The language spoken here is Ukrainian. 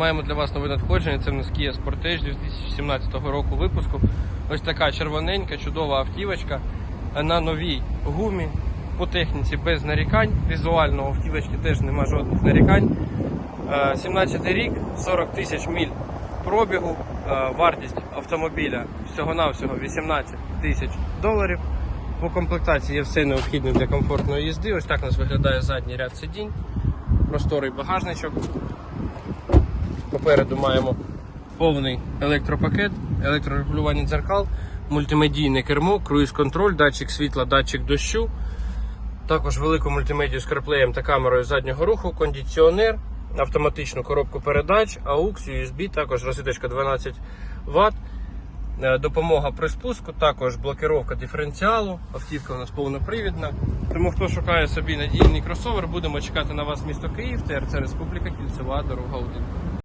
Маємо для вас нове надходження. Це в нас Kia Sportage 2017 року випуску. Ось така червоненька, чудова автівочка на новій гумі. По техніці без нарікань. Візуально у автівочки теж нема жодних нарікань. Е, 17 рік, 40 тисяч міль пробігу. Е, Вартість автомобіля всього-навсього 18 тисяч доларів. По комплектації є все необхідне для комфортної їзди. Ось так у нас виглядає задній ряд сидінь, просторий багажничок. Попереду маємо повний електропакет, електрорегулювання дзеркал, мультимедійне кермо, круїз-контроль, датчик світла, датчик дощу. Також велику мультимедію з CarPlay та камерою заднього руху, кондиціонер, автоматичну коробку передач, AUX, USB, також розеточка 12 Вт. Е, Допомога при спуску, також блокировка диференціалу, автівка у нас повнопривідна. Тому хто шукає собі надійний кросовер, будемо чекати на вас місто Київ, ТРЦ Республіка, Кільцева, дорога 1.